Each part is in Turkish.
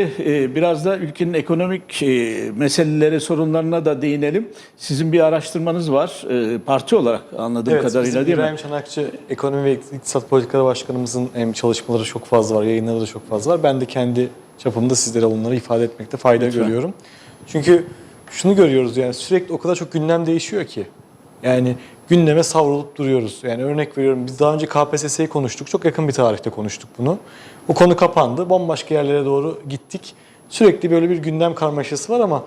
Ee, Biraz da ülkenin ekonomik e, meseleleri, sorunlarına da değinelim. Sizin bir araştırmanız var, e, parti olarak anladığım Evet, kadarıyla bizim değil İbrahim mi? Çanakçı Ekonomi ve İktisat Politikaları Başkanımızın hem çalışmaları çok fazla var, yayınları da çok fazla var. Ben de kendi çapımda sizlere onları ifade etmekte fayda Lütfen. görüyorum. Çünkü şunu görüyoruz yani sürekli o kadar çok gündem değişiyor ki. Yani gündeme savrulup duruyoruz. Yani örnek veriyorum biz daha önce KPSS'yi konuştuk. Çok yakın bir tarihte konuştuk bunu. Bu konu kapandı. Bambaşka yerlere doğru gittik. Sürekli böyle bir gündem karmaşası var ama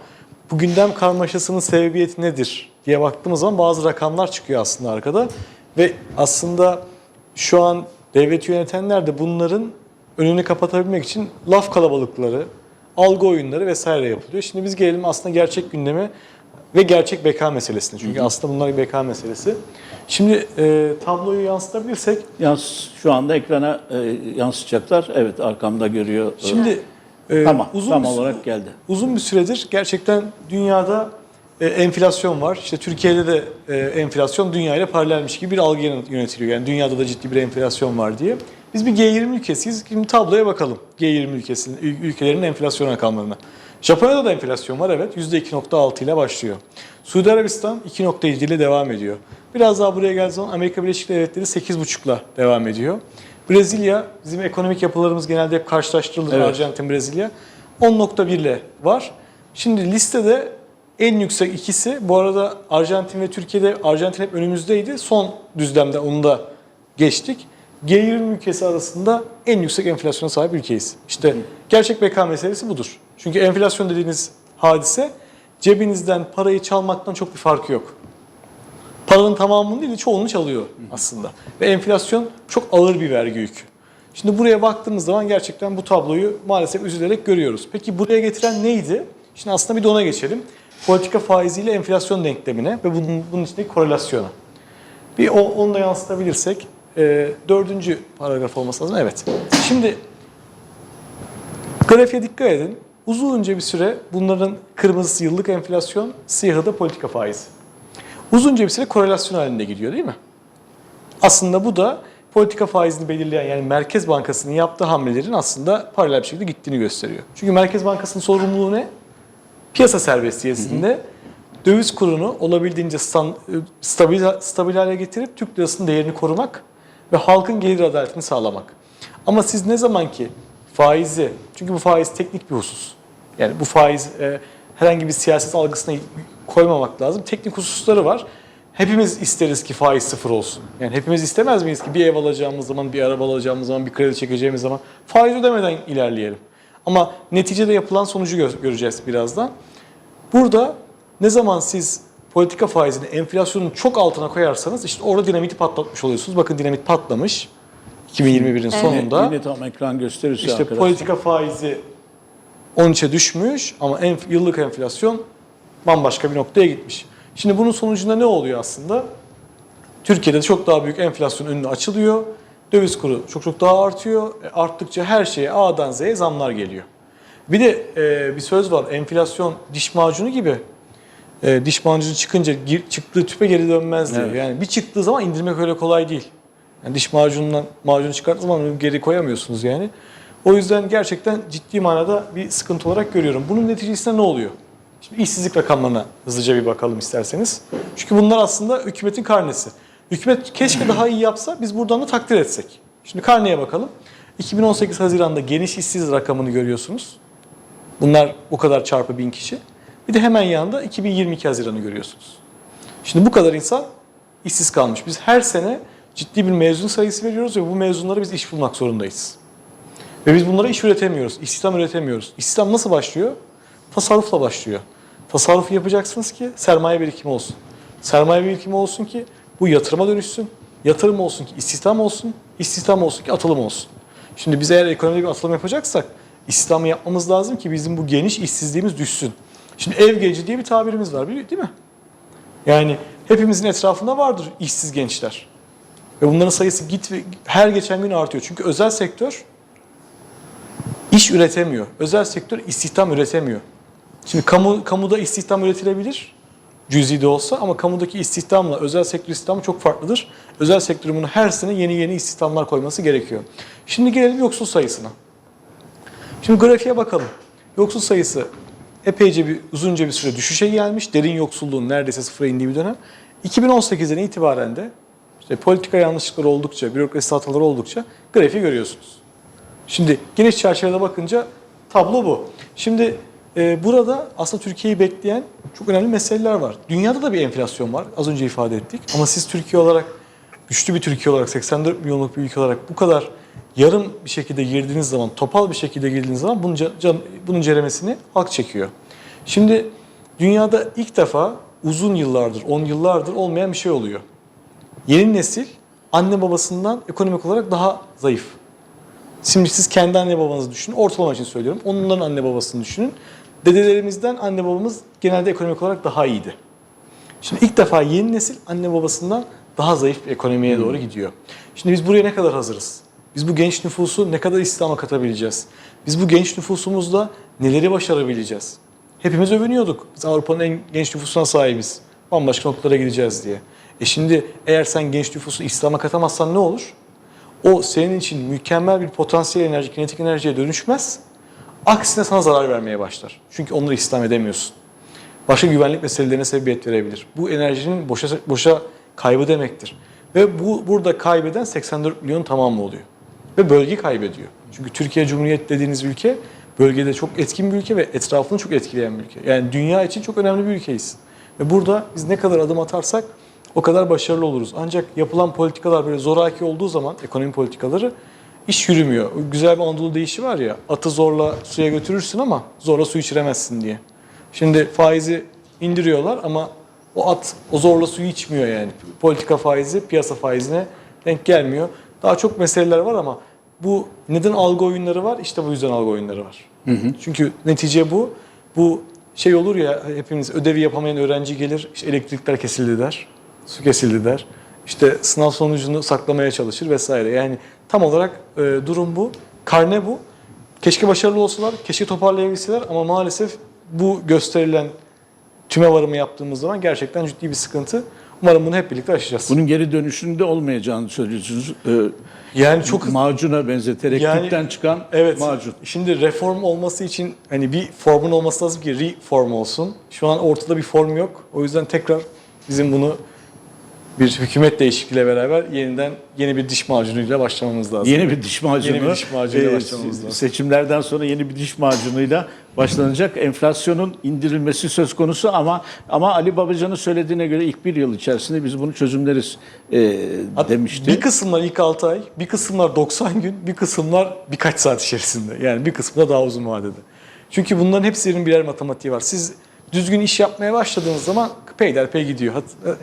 bu gündem karmaşasının sebebiyeti nedir diye baktığımız zaman bazı rakamlar çıkıyor aslında arkada. Ve aslında şu an devleti yönetenler de bunların önünü kapatabilmek için laf kalabalıkları, algı oyunları vesaire yapılıyor. Şimdi biz gelelim aslında gerçek gündeme ve gerçek beka meselesine. Çünkü aslında bunlar bir beka meselesi. Şimdi e, tabloyu yansıtabilirsek Yans, şu anda ekrana e, yansıtacaklar. Evet arkamda görüyor. Şimdi e, tamam, uzun tam bir olarak geldi. Uzun bir süredir gerçekten dünyada e, enflasyon var. İşte Türkiye'de de e, enflasyon dünyayla paralelmiş gibi bir algı yönetiliyor. Yani dünyada da ciddi bir enflasyon var diye. Biz bir G20 ülkesiyiz. Şimdi tabloya bakalım. G20 ülkesinin ül- ülkelerinin enflasyon rakamlarına. Japonya'da da enflasyon var evet. %2.6 ile başlıyor. Suudi Arabistan 2.7 ile devam ediyor. Biraz daha buraya geldiği zaman Amerika Birleşik Devletleri 8.5 ile devam ediyor. Brezilya, bizim ekonomik yapılarımız genelde hep karşılaştırılır. Evet. Arjantin, Brezilya. 10.1 ile var. Şimdi listede en yüksek ikisi, bu arada Arjantin ve Türkiye'de, Arjantin hep önümüzdeydi. Son düzlemde onu da geçtik. G20 ülkesi arasında en yüksek enflasyona sahip ülkeyiz. İşte gerçek beka meselesi budur. Çünkü enflasyon dediğiniz hadise cebinizden parayı çalmaktan çok bir farkı yok. Paranın tamamını değil, çoğunu çalıyor aslında. Ve enflasyon çok ağır bir vergi yükü. Şimdi buraya baktığımız zaman gerçekten bu tabloyu maalesef üzülerek görüyoruz. Peki buraya getiren neydi? Şimdi aslında bir de ona geçelim. Politika faiziyle enflasyon denklemine ve bunun, bunun içindeki korelasyona. Bir o, onu da yansıtabilirsek, e, dördüncü paragraf olması lazım. Evet. Şimdi grafiğe dikkat edin. Uzunca bir süre bunların kırmızısı yıllık enflasyon, siyahı da politika faizi. Uzunca bir süre korelasyon halinde gidiyor değil mi? Aslında bu da politika faizini belirleyen yani Merkez Bankası'nın yaptığı hamlelerin aslında paralel bir şekilde gittiğini gösteriyor. Çünkü Merkez Bankası'nın sorumluluğu ne? Piyasa serbestiyesinde döviz kurunu olabildiğince stan- stabil, stabil hale getirip Türk lirasının değerini korumak ve halkın gelir adaletini sağlamak. Ama siz ne zaman ki faizi, çünkü bu faiz teknik bir husus. Yani bu faiz e, herhangi bir siyaset algısına koymamak lazım. Teknik hususları var. Hepimiz isteriz ki faiz sıfır olsun. Yani hepimiz istemez miyiz ki bir ev alacağımız zaman, bir araba alacağımız zaman, bir kredi çekeceğimiz zaman faiz ödemeden ilerleyelim. Ama neticede yapılan sonucu gö- göreceğiz birazdan. Burada ne zaman siz politika faizini enflasyonun çok altına koyarsanız işte orada dinamiti patlatmış oluyorsunuz. Bakın dinamit patlamış 2021'in sonunda. Yine tam ekran gösterirse İşte arkadaşlar. politika faizi 13'e düşmüş ama enf- yıllık enflasyon bambaşka bir noktaya gitmiş. Şimdi bunun sonucunda ne oluyor aslında? Türkiye'de çok daha büyük enflasyon önüne açılıyor. Döviz kuru çok çok daha artıyor. E, arttıkça her şeye A'dan Z'ye zamlar geliyor. Bir de e, bir söz var. Enflasyon diş macunu gibi. E, diş macunu çıkınca gir- çıktığı tüpe geri dönmez diyor. Evet. Yani bir çıktığı zaman indirmek öyle kolay değil. Yani diş macunundan macunu çıkarttığı zaman geri koyamıyorsunuz yani. O yüzden gerçekten ciddi manada bir sıkıntı olarak görüyorum. Bunun neticesinde ne oluyor? Şimdi işsizlik rakamlarına hızlıca bir bakalım isterseniz. Çünkü bunlar aslında hükümetin karnesi. Hükümet keşke daha iyi yapsa biz buradan da takdir etsek. Şimdi karneye bakalım. 2018 Haziran'da geniş işsiz rakamını görüyorsunuz. Bunlar o kadar çarpı bin kişi. Bir de hemen yanında 2022 Haziran'ı görüyorsunuz. Şimdi bu kadar insan işsiz kalmış. Biz her sene ciddi bir mezun sayısı veriyoruz ve bu mezunlara biz iş bulmak zorundayız. Ve biz bunlara iş üretemiyoruz, istihdam üretemiyoruz. İstihdam nasıl başlıyor? Tasarrufla başlıyor. Tasarruf yapacaksınız ki sermaye birikimi olsun. Sermaye birikimi olsun ki bu yatırıma dönüşsün. Yatırım olsun ki istihdam olsun. İstihdam olsun ki atılım olsun. Şimdi biz eğer ekonomide bir atılım yapacaksak istihdamı yapmamız lazım ki bizim bu geniş işsizliğimiz düşsün. Şimdi ev genci diye bir tabirimiz var değil mi? Yani hepimizin etrafında vardır işsiz gençler. Ve bunların sayısı git ve her geçen gün artıyor. Çünkü özel sektör iş üretemiyor. Özel sektör istihdam üretemiyor. Şimdi kamu kamuda istihdam üretilebilir. Cüzi de olsa ama kamudaki istihdamla özel sektör istihdamı çok farklıdır. Özel sektörün bunu her sene yeni yeni istihdamlar koyması gerekiyor. Şimdi gelelim yoksul sayısına. Şimdi grafiğe bakalım. Yoksul sayısı epeyce bir uzunca bir süre düşüşe gelmiş. Derin yoksulluğun neredeyse sıfıra indiği bir dönem. 2018'den itibaren de işte politika yanlışlıkları oldukça, bürokrasi hataları oldukça grafiği görüyorsunuz. Şimdi geniş çerçevede bakınca tablo bu. Şimdi e, burada aslında Türkiye'yi bekleyen çok önemli meseleler var. Dünyada da bir enflasyon var. Az önce ifade ettik. Ama siz Türkiye olarak, güçlü bir Türkiye olarak, 84 milyonluk bir ülke olarak bu kadar yarım bir şekilde girdiğiniz zaman, topal bir şekilde girdiğiniz zaman bunun, ca- can- bunun ceremesini halk çekiyor. Şimdi dünyada ilk defa uzun yıllardır, 10 yıllardır olmayan bir şey oluyor. Yeni nesil anne babasından ekonomik olarak daha zayıf. Şimdi siz kendi anne babanızı düşünün. Ortalama için söylüyorum. Onların anne babasını düşünün. Dedelerimizden anne babamız genelde ekonomik olarak daha iyiydi. Şimdi ilk defa yeni nesil anne babasından daha zayıf bir ekonomiye doğru gidiyor. Şimdi biz buraya ne kadar hazırız? Biz bu genç nüfusu ne kadar İslam'a katabileceğiz? Biz bu genç nüfusumuzla neleri başarabileceğiz? Hepimiz övünüyorduk. Biz Avrupa'nın en genç nüfusuna sahibiz. Bambaşka noktalara gideceğiz diye. E şimdi eğer sen genç nüfusu İslam'a katamazsan ne olur? O senin için mükemmel bir potansiyel enerji, kinetik enerjiye dönüşmez. Aksine sana zarar vermeye başlar. Çünkü onları İslam edemiyorsun. Başka güvenlik meselelerine sebebiyet verebilir. Bu enerjinin boşa, boşa kaybı demektir. Ve bu burada kaybeden 84 milyon tamamı oluyor. Ve bölge kaybediyor. Çünkü Türkiye Cumhuriyeti dediğiniz ülke bölgede çok etkin bir ülke ve etrafını çok etkileyen bir ülke. Yani dünya için çok önemli bir ülkeyiz. Ve burada biz ne kadar adım atarsak o kadar başarılı oluruz. Ancak yapılan politikalar böyle zoraki olduğu zaman ekonomi politikaları iş yürümüyor. Güzel bir Anadolu deyişi var ya atı zorla suya götürürsün ama zorla su içiremezsin diye. Şimdi faizi indiriyorlar ama o at o zorla suyu içmiyor yani. Politika faizi piyasa faizine denk gelmiyor. Daha çok meseleler var ama bu neden algı oyunları var? İşte bu yüzden algı oyunları var. Çünkü netice bu. Bu şey olur ya hepimiz ödevi yapamayan öğrenci gelir. işte elektrikler kesildi der. Su kesildi der. İşte sınav sonucunu saklamaya çalışır vesaire. Yani tam olarak e, durum bu. Karne bu. Keşke başarılı olsalar, keşke toparlayabilseler ama maalesef bu gösterilen tüme varımı yaptığımız zaman gerçekten ciddi bir sıkıntı. Umarım bunu hep birlikte aşacağız. Bunun geri dönüşünde olmayacağını söylüyorsunuz. Ee, yani çok macuna benzeterek Yani- tüpten çıkan Evet. macun. Şimdi reform olması için hani bir formun olması lazım ki reform olsun. Şu an ortada bir form yok. O yüzden tekrar bizim bunu bir hükümet değişikliğiyle beraber yeniden yeni bir diş macunuyla başlamamız lazım. Yeni bir diş macunu. Yeni bir diş macunuyla e, başlamamız lazım. Seçimlerden sonra yeni bir diş macunuyla başlanacak. Enflasyonun indirilmesi söz konusu ama ama Ali Babacan'ın söylediğine göre ilk bir yıl içerisinde biz bunu çözümleriz e, demişti. Bir kısımlar ilk 6 ay, bir kısımlar 90 gün, bir kısımlar birkaç saat içerisinde. Yani bir kısmı da daha uzun vadede. Çünkü bunların hepsinin birer matematiği var. Siz düzgün iş yapmaya başladığınız zaman peyderpey gidiyor.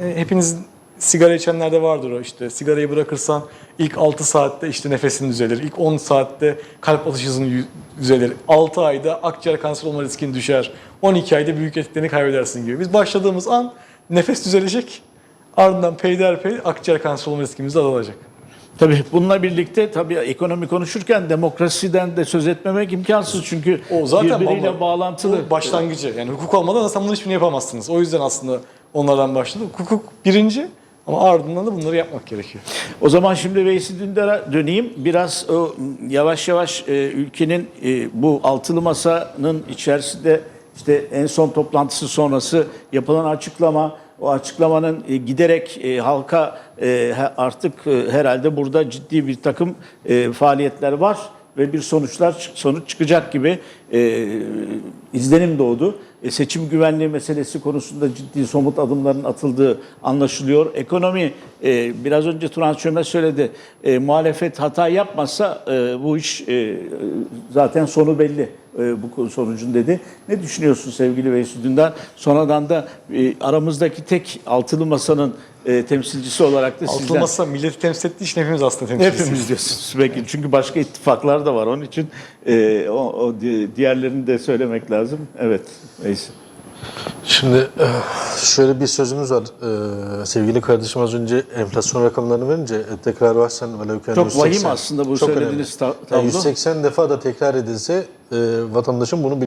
E, Hepiniz sigara içenler de vardır o işte. Sigarayı bırakırsan ilk 6 saatte işte nefesin düzelir. İlk 10 saatte kalp atış hızın düzelir. 6 ayda akciğer kanseri olma riskin düşer. 12 ayda büyük etkilerini kaybedersin gibi. Biz başladığımız an nefes düzelecek. Ardından peyderpey akciğer kanseri olma riskimiz azalacak. Tabii bununla birlikte tabii ekonomi konuşurken demokrasiden de söz etmemek imkansız çünkü O zaten birbiriyle bamba- bağlantılı. başlangıcı. Yani hukuk olmadan zaten bunun hiçbirini yapamazsınız. O yüzden aslında onlardan başladı. Hukuk birinci ama ardından da bunları yapmak gerekiyor. O zaman şimdi Veysi Dündar'a döneyim. Biraz o yavaş yavaş e, ülkenin e, bu altılı masanın içerisinde işte en son toplantısı sonrası yapılan açıklama, o açıklamanın e, giderek e, halka e, artık e, herhalde burada ciddi bir takım e, faaliyetler var ve bir sonuçlar sonuç çıkacak gibi e, izlenim doğdu. E, seçim güvenliği meselesi konusunda ciddi somut adımların atıldığı anlaşılıyor. Ekonomi e, biraz önce Turan Çömez söyledi. E, muhalefet hata yapmazsa e, bu iş e, zaten sonu belli bu sonucun dedi. Ne düşünüyorsun sevgili Veysi Dündar? Sonradan da e, aramızdaki tek altılı masanın e, temsilcisi olarak da sizden. Altılı masa milleti temsil ettiği için hepimiz aslında temsilcisiyiz. Hepimiz diyorsunuz belki çünkü başka ittifaklar da var onun için e, o, o di- diğerlerini de söylemek lazım. Evet. Neyse. Şimdi eh, şöyle bir sözümüz var. Eh, Sevgili kardeşim az önce enflasyon rakamlarını verince eh, tekrar varsan velev ki Çok 180 vahim aslında bu Çok söylediğiniz tablo. Yani 180 defa da tekrar edilse eh, vatandaşın bunu